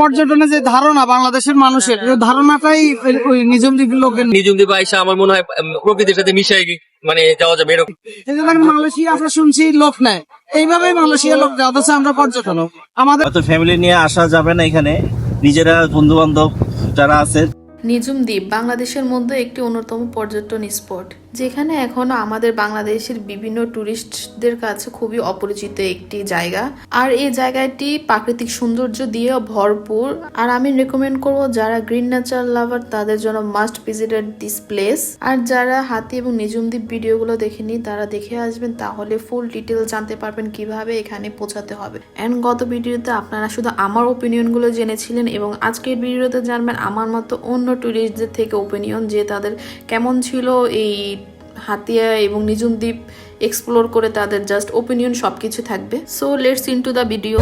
পর্যটনের যে ধারণা বাংলাদেশের মানুষের ধারণাটাই ওই- নিজম দ্বীপের লোকের নেই। নিজুম দ্বীপে আইসা আমার মনে হয় প্রকৃতির সাথে মিশে মানে যাওয়া যাবে এরকম। দেখেন মালয়েশিয়া আমরা শুনছি লোক নেয় এইভাবেই মালয়েশিয়া লোক নেয় অথচ আমরা পর্যটন। আমাদের তো ফ্যামিলি নিয়ে আসা যাবে না এখানে। নিজেরা বন্ধু বান্ধব যারা আছে। নিঝুম দ্বীপ বাংলাদেশের মধ্যে একটি অন্যতম পর্যটন স্পট। যেখানে এখনও আমাদের বাংলাদেশের বিভিন্ন টুরিস্টদের কাছে খুবই অপরিচিত একটি জায়গা। আর এই জায়গাটি প্রাকৃতিক সৌন্দর্য দিয়ে ভরপুর। আর আমি রেকমেন্ড করব যারা গ্রিন নেচার লাভার তাদের জন্য মাস্ট ভিজিটেড দিস প্লেস আর যারা হাতি এবং নিঝুম দ্বীপ ভিডিওগুলো দেখেনি, তারা দেখে আসবেন। তাহলে ফুল ডিটেল জানতে পারবেন কীভাবে এখানে পৌঁছাতে হবে। এন্ড গত ভিডিওতে আপনারা শুধু আমার ওপিনিয়নগুলো জেনেছিলেন এবং আজকের ভিডিওতে জানবেন আমার মতো অন্য ট্যুরিস্টদের থেকে ওপিনিয়ন যে তাদের কেমন ছিল এই হাতিয়া এবং নিজুম দ্বীপ এক্সপ্লোর করে তাদের জাস্ট ওপিনিয়ন সবকিছু থাকবে। So let's in to the video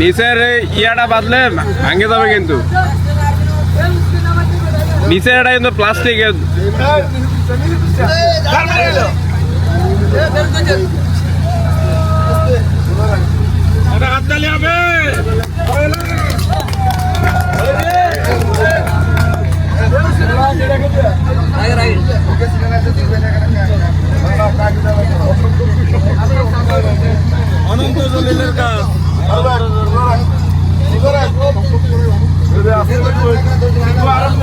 নিচের ইয়াটা বাদলে ভাঙে যাবে কিন্তু। নিচের এটা কিন্তু প্লাস্টিকের অনন্ত জলিলের কাজ আরম্ভ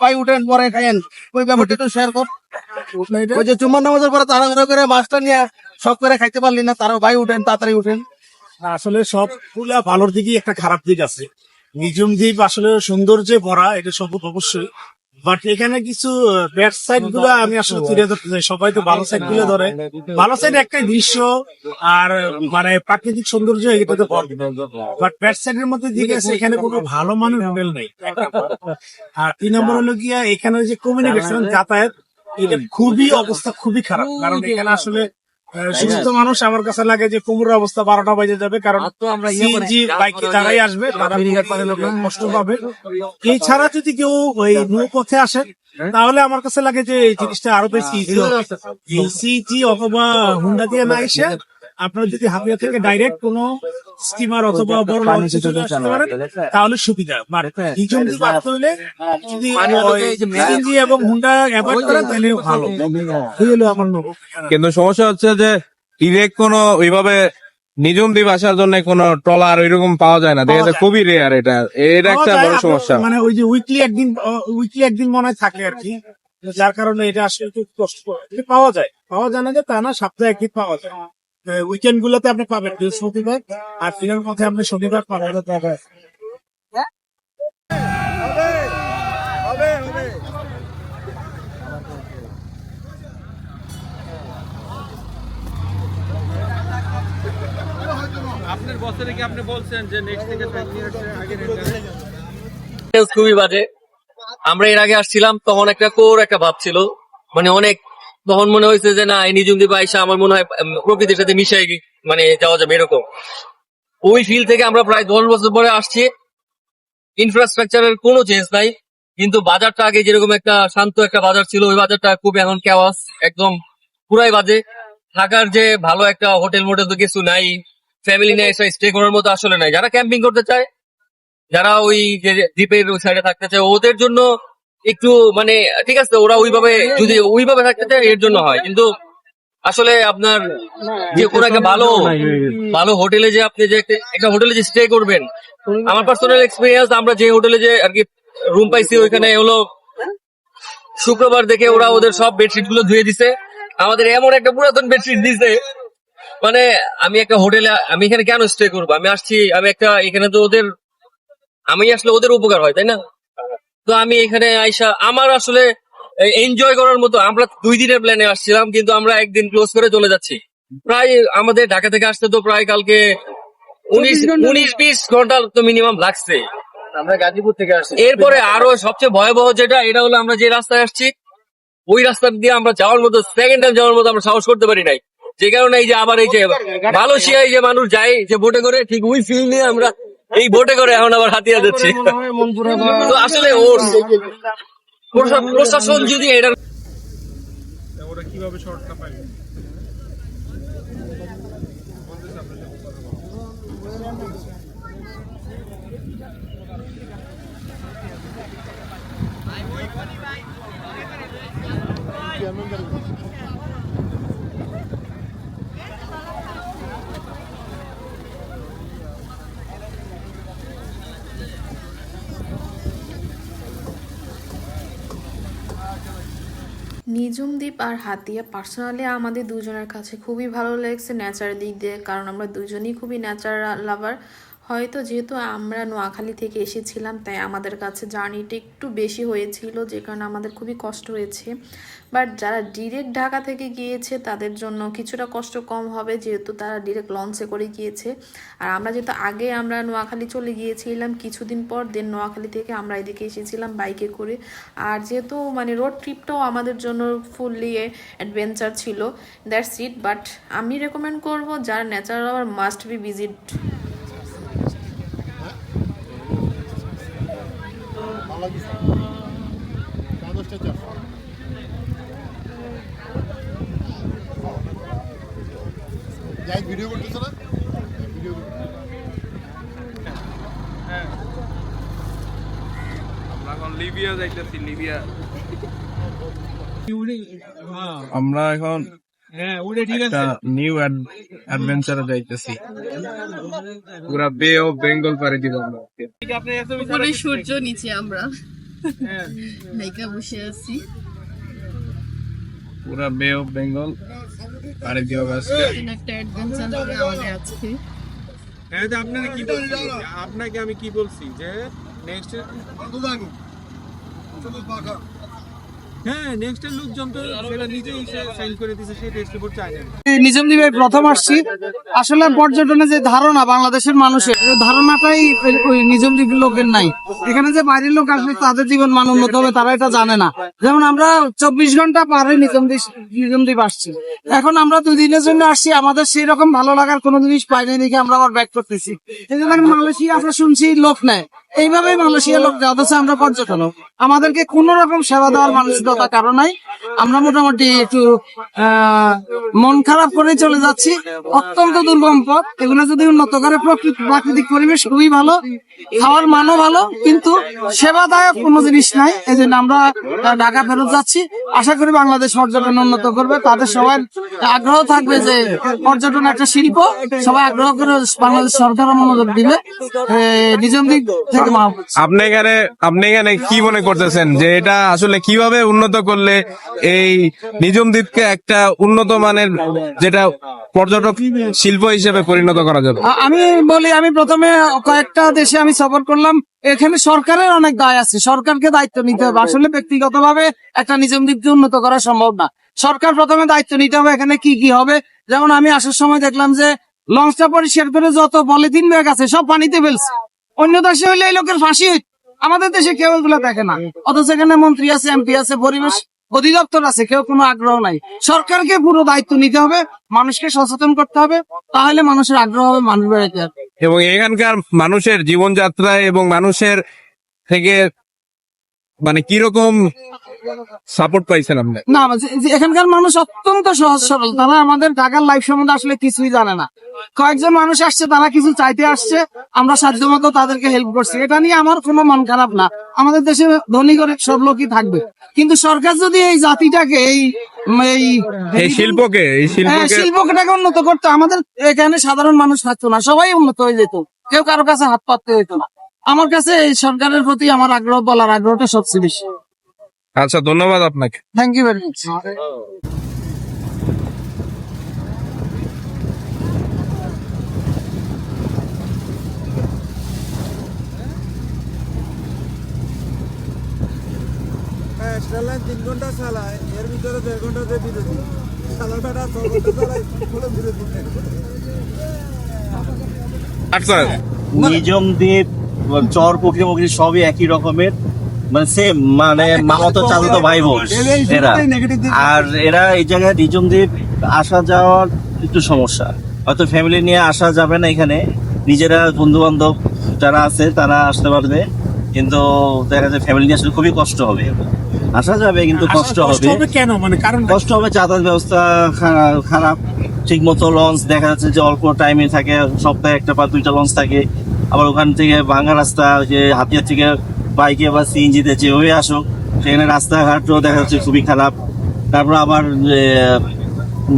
ভাই উঠেন পরে খাইয়েন। ওই ব্যাপারটা একটু শেয়ার কর। ওই যে চুম্বন নামাজের পরে তাড়াহুড়ো করে মাছটা নিয়ে সব করে খাইতে পারলি না ভাই উঠেন তাড়াতাড়ি উঠেন। আসলে সবগুলা ভালোর দিকই একটা খারাপ দিক আছে। নিজুম দ্বীপ আসলে সৌন্দর্যে ভরা এটা সব অবশ্যই। বাট এখানে কিছু ব্যাড সাইডগুলো আমি আসলে তুলে ধরতে চাই। সবাই তো ভালো সাইডগুলো ধরে। ভালো সাইড একটাই দৃশ্য আর মানে প্রাকৃতিক সৌন্দর্য এটা তো বাট ব্যাড সাইড এর মধ্যে দিকে আছে এখানে কোনো ভালো মানুষ হোটেল নেই। আর তিন নম্বর হলো গিয়া এখানে যে কমিউনিকেশন যাতায়াত এটা খুবই অবস্থা খুবই খারাপ। কারণ এখানে আসলে সুস্থ মানুষ আমার কাছে লাগে যে কুমুরের অবস্থা বারোটা বাজে যাবে কারণ সিএনজি বাইকে যারাই আসবে তারা কষ্ট পাবে। এছাড়া যদি কেউ ওই নৌপথে আসে তাহলে আমার কাছে লাগে যে এই জিনিসটা আরও বেশি সিজি অথবা হুন্ডা দিয়ে না এসে আপনার যদি হাতিয়া থেকে ডাইরেক্ট কোনো স্টিমার অথবা বড় লঞ্চে চলে আসতে পারেন তাহলে সুবিধা। মানে দিয়ে আসতে হলে যদি সিএনজি এবং হুন্ডা অ্যাভয়েড করেন তাহলে ভালো। কিন্তু সমস্যা হচ্ছে যে ডিরেক্ট কোনো ওইভাবে নিজম দ্বীপ আসার জন্য কোনো ট্রলার ওইরকম পাওয়া যায় না। দেখা যায় খুবই রেয়ার এটা। এটা একটা বড় সমস্যা। মানে ওই যে উইকলি একদিন উইকলি একদিন মনে হয় থাকে আর কি। যার কারণে এটা আসলে একটু কষ্ট পাওয়া যায়। পাওয়া যায় না যে তা না সপ্তাহে একদিন পাওয়া যায়। উইকেন্ড গুলোতে আপনি পাবেন বৃহস্পতিবার আর দিনের মধ্যে আপনি শনিবার পাবেন। আপনার বছরে কি আপনি বলছেন যে নেক্সট থেকে আগে খুবই বাজে। আমরা এর আগে আসছিলাম তখন একটা কোর একটা ভাব ছিল। মানে অনেক তখন মনে হয়েছে যে, না, এই নিজুম দ্বীপে আইসা আমার মনে হয় প্রকৃতির সাথে মিশে গি- মানে যাওয়া যাবে এরকম। ওই ফিল থেকে আমরা প্রায় দশ বছর পরে আসছি। ইনফ্রাস্ট্রাকচারের কোনো চেঞ্জ নাই। কিন্তু বাজারটা আগে যেরকম একটা শান্ত একটা বাজার ছিল, ওই বাজারটা খুব এখন কেওয়াস একদম পুরাই বাজে। থাকার যে ভালো একটা হোটেল মোটেল তো কিছু নাই। ফ্যামিলি নিয়ে এসে স্টে করার মতো আসলে নাই। যারা ক্যাম্পিং করতে চায়, যারা ওই যে দ্বীপের ওই সাইডে থাকতে চায়, ওদের জন্য একটু মানে ঠিক আছে, ওরা ওইভাবে যদি ওইভাবে থাকতে চায় এর জন্য হয়। কিন্তু আসলে আপনার যে কোনো ভালো ভালো হোটেলে যে আপনি যে একটা হোটেলে যে স্টে করবেন, আমার পার্সোনাল এক্সপিরিয়েন্স আমরা যে হোটেলে যে আর কি রুম পাইছি, ওইখানে হলো শুক্রবার দেখে ওরা ওদের সব বেডশিটগুলো ধুয়ে দিছে। আমাদের এমন একটা পুরাতন বেডশিট দিছে। মানে আমি একটা হোটেলে, আমি এখানে কেন স্টে করব? আমি আসছি, আমি একটা, এখানে তো ওদের, আমি আসলে ওদের উপকার হয়, তাই না? তো আমি এখানে আইসা আমার আসলে এনজয় করার মতো আমরা দুই দিনের প্ল্যানে আসছিলাম কিন্তু আমরা একদিন ক্লোজ করে চলে যাচ্ছি। প্রায় আমাদের ঢাকা থেকে আসতে তো প্রায় কালকে উনিশ উনিশ বিশ ঘণ্টা তো মিনিমাম লাগছে। আমরা গাজীপুর থেকে আসছি। এরপরে আরও সবচেয়ে ভয়াবহ যেটা এটা হলো আমরা যে রাস্তায় আসছি ওই রাস্তা দিয়ে আমরা যাওয়ার মতো সেকেন্ড টাইম যাওয়ার মতো আমরা সাহস করতে পারি নাই। যে কারণে এই যে আবার এই যে মালয়েশিয়ায় যে মানুষ যায় যে বোটে করে ঠিক ওই ফিল নিয়ে আমরা এই বোটে করে এখন আবার হাতিয়া যাচ্ছি তো আসলে ওর প্রশাসন যদি এটা নিজুম দ্বীপ আর হাতিয়া পার্সোনালি আমাদের দুজনের কাছে খুবই ভালো লেগেছে ন্যাচারাল দিক দিয়ে, কারণ আমরা দুজনেই খুবই ন্যাচারাল লাভার হয়তো যেহেতু আমরা নোয়াখালী থেকে এসেছিলাম, তাই আমাদের কাছে জার্নিটা একটু বেশি হয়েছিল, যে কারণে আমাদের খুবই কষ্ট হয়েছে। বাট যারা ডিরেক্ট ঢাকা থেকে গিয়েছে, তাদের জন্য কিছুটা কষ্ট কম হবে, যেহেতু তারা ডিরেক্ট লঞ্চে করে গিয়েছে। আর আমরা যেহেতু আগে আমরা নোয়াখালী চলে গিয়েছিলাম, কিছুদিন পর দেন নোয়াখালী থেকে আমরা এদিকে এসেছিলাম বাইকে করে। আর যেহেতু মানে রোড ট্রিপটাও আমাদের জন্য ফুললি অ্যাডভেঞ্চার ছিল দ্যাটস ইট বাট আমি রেকমেন্ড করব যারা natural must be visit video করতেছে না? ভিডিও আমরা এখন লিবিয়া যাইতেছি লিবিয়া। আমরা এখন একটা নিউ অ্যাডভেঞ্চারে যাইতেছি। পুরা বে অফ বেঙ্গল পাড়ি দিব আমরা উপরে সূর্য নিচে আমরা। নায়িকা বসে আছি। পুরা বে অফ বেঙ্গল পাড়ি দিব আজকে। একটা অ্যাডভেঞ্চার হবে আমাদের আজকে। হ্যাঁ আপনাকে কি আপনাকে আমি কি বলছি? যে নেক্সট হ্যাঁ নেক্সট প্রথম আসছি। আসলে পর্যটনের যে ধারণা বাংলাদেশের মানুষের ধারণাটাই ওই লোকের নাই। এখানে যে বাইরের লোক আসবে, তাদের জীবন মান উন্নত হবে, তারা এটা জানে না। যেমন আমরা চব্বিশ ঘণ্টা পারে আসছি। এখন আমরা দুই দিনের জন্য আসছি, আমাদের সেই রকম ভালো লাগার কোনো জিনিস পাইনি দেখে আমরা আবার ব্যাক করতেছি। এই মালয়েশিয়া আমরা শুনছি লোক নেয়। এইভাবেই মালয়েশিয়া লোক অথচ আমরা পর্যটন আমাদেরকে কোন রকম সেবা দেওয়ার মানসিকতা কারণ নাই। আমরা মোটামুটি একটু মন খারাপ করে চলে যাচ্ছি। অত্যন্ত দুর্গম পথ। এগুলো যদি উন্নত করে প্রাকৃতিক পরিবেশ খুবই ভালো, খাওয়ার মানও ভালো, কিন্তু সেবাদায়ক কোনো জিনিস নাই। এই জন্য আমরা ঢাকা ফেরত যাচ্ছি। আশা করি বাংলাদেশ পর্যটন উন্নত করবে। তাদের সবাই আগ্রহ থাকবে যে পর্যটন একটা শিল্প। সবাই আগ্রহ করে বাংলাদেশ সরকার মনোযোগ দিবে। নিজম দিক থেকে আপনি এখানে আপনি এখানে কি মনে করতেছেন? যে এটা আসলে কীভাবে উন্নত করলে এই নিজম দ্বীপকে একটা উন্নত মানের যেটা পর্যটক শিল্প হিসেবে পরিণত করা যাবে? আমি বলি আমি প্রথমে কয়েকটা দেশে আমি সফর করলাম। এখানে সরকারের অনেক দায় আছে। সরকারকে দায়িত্ব নিতে হবে। আসলে ব্যক্তিগতভাবে একটা নিজম দিককে উন্নত করা সম্ভব না। সরকার প্রথমে দায়িত্ব নিতে হবে এখানে কি কি হবে। যেমন আমি আসার সময় দেখলাম যে লঞ্চটা পরিষ্কার করে যত পলিথিন ব্যাগ আছে সব পানিতে ফেলছে। অন্য দেশে হইলে এই লোকের ফাঁসি হইত। আমাদের দেশে কেউ এগুলো দেখে না। অথচ এখানে মন্ত্রী আছে, এমপি আছে, পরিবেশ অধিদপ্তর আছে, কেউ কোনো আগ্রহ নাই। সরকারকে পুরো দায়িত্ব নিতে হবে, মানুষকে সচেতন করতে হবে, তাহলে মানুষের আগ্রহ হবে, মানুষ বেড়াতে এবং এখানকার মানুষের জীবনযাত্রায় এবং মানুষের থেকে মানে কীরকম সাপোর্ট পাইছেন আপনি? না এখানকার মানুষ অত্যন্ত সহজ সরল। তারা আমাদের ঢাকার লাইফ সম্বন্ধে আসলে কিছুই জানে না। কয়েকজন মানুষ আসছে তারা কিছু চাইতে আসছে আমরা সাধ্য মতো তাদেরকে হেল্প করছি। এটা নিয়ে আমার কোনো মন খারাপ না। আমাদের দেশে ধনী করে সব লোকই থাকবে। কিন্তু সরকার যদি এই জাতিটাকে এই এই এই শিল্পকে এই হ্যাঁ, শিল্পকে শিল্পটাকে উন্নত করতে আমাদের এখানে সাধারণ মানুষ থাকতো না। সবাই উন্নত হয়ে যেত। কেউ কারও কাছে হাত পাততে হইতো না। আমার কাছে এই সরকারের প্রতি আমার আগ্রহ বলার আগ্রহটা সবচেয়ে বেশি। আচ্ছা ধন্যবাদ আপনাকে। থ্যাংক ইউ ভেরি মাচ তিন ঘণ্টা চালায় এর ভিতরে দেড় ঘণ্টা যে বিরতি চালাটা আচ্ছা। নিজম দ্বীপ চর প্রকৃতি সবই একই রকমের। মানে সেম মানে মামাতো চাচাতো ভাই বোন এরা। আর এরা এই জায়গায় নিজম দ্বীপ আসা যাওয়ার একটু সমস্যা। হয়তো ফ্যামিলি নিয়ে আসা যাবে না এখানে। নিজেরা বন্ধু বান্ধব যারা আছে তারা আসতে পারবে। কিন্তু দেখা যায় ফ্যামিলি নিয়ে আসলে খুবই কষ্ট হবে। আসা যাবে কিন্তু কষ্ট হবে। কেন? মানে কারণ কষ্ট হবে যাতায়াত ব্যবস্থা খারাপ। ঠিক মতো লঞ্চ দেখা যাচ্ছে যে অল্প টাইমে থাকে। সপ্তাহে একটা বা দুইটা লঞ্চ থাকে। আবার ওখান থেকে ভাঙা রাস্তা যে হাতিয়ার থেকে বাইকে বা সিএনজিতে যেভাবে আসো সেখানে রাস্তাঘাটও দেখা যাচ্ছে খুবই খারাপ। তারপর আবার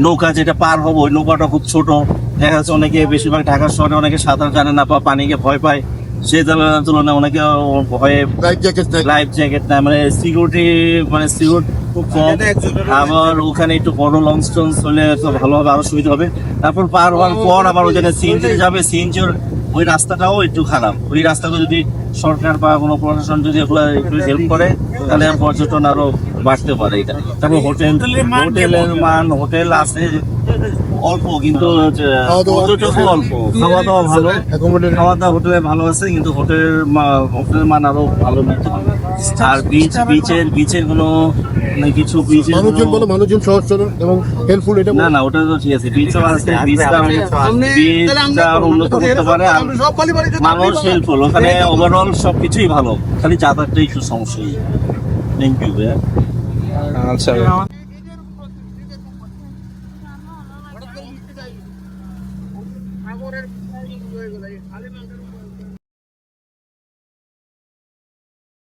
নৌকা যেটা পার হব ওই নৌকাটা খুব ছোট। দেখা যাচ্ছে অনেকে বেশিরভাগ ঢাকা শহরে অনেকে সাঁতার জানে না বা পানিকে ভয় পায়। সেই তুলনায়- তুলনায় অনেকে ভয়ে লাইফ জ্যাকেট লাইফ জ্যাকেট না মানে সিকিউরিটি মানে সিকিউরিটি খুব কম। আবার ওখানে একটু বড় লঞ্চ টঞ্চ হলে তো ভালো হবে আরও সুবিধা হবে। তারপর পার হওয়ার পর আবার ওখানে সিএনজি যাবে। সিএনজির ওই রাস্তাটাও একটু খারাপ। ওই রাস্তাটা যদি সরকার বা কোনো প্রশাসন যদি এগুলো একটু হেল্প করে তাহলে পর্যটন আরও বাড়তে পারে এটা। তারপর হোটেল হোটেলের মান হোটেল আছে অল্প কিন্তু খাওয়া দাওয়া? পর্যটকও অল্প। খাওয়া দাওয়া ভালো খাওয়া দাওয়া হোটেলে ভালো আছে কিন্তু হোটেলের মা- হোটেলের মান আরও ভালো নিতে হবে আর বিচ বিচের বিচের কোনো মানে কিছু বিচের মানুষজন বলো মানুষজন সহজ সরল এবং হেল্পফুল এটা না না ওটা তো ঠিক আছে বিচও আছে বিচটা বিচটা আরও উন্নত করতে পারে আর মানুষ হেল্পফুল ওখানে ওভারঅল সবকিছুই ভালো খালি যাতায়াতটাই একটু সমস্যা থ্যাংক ইউ ভাইয়া। আচ্ছা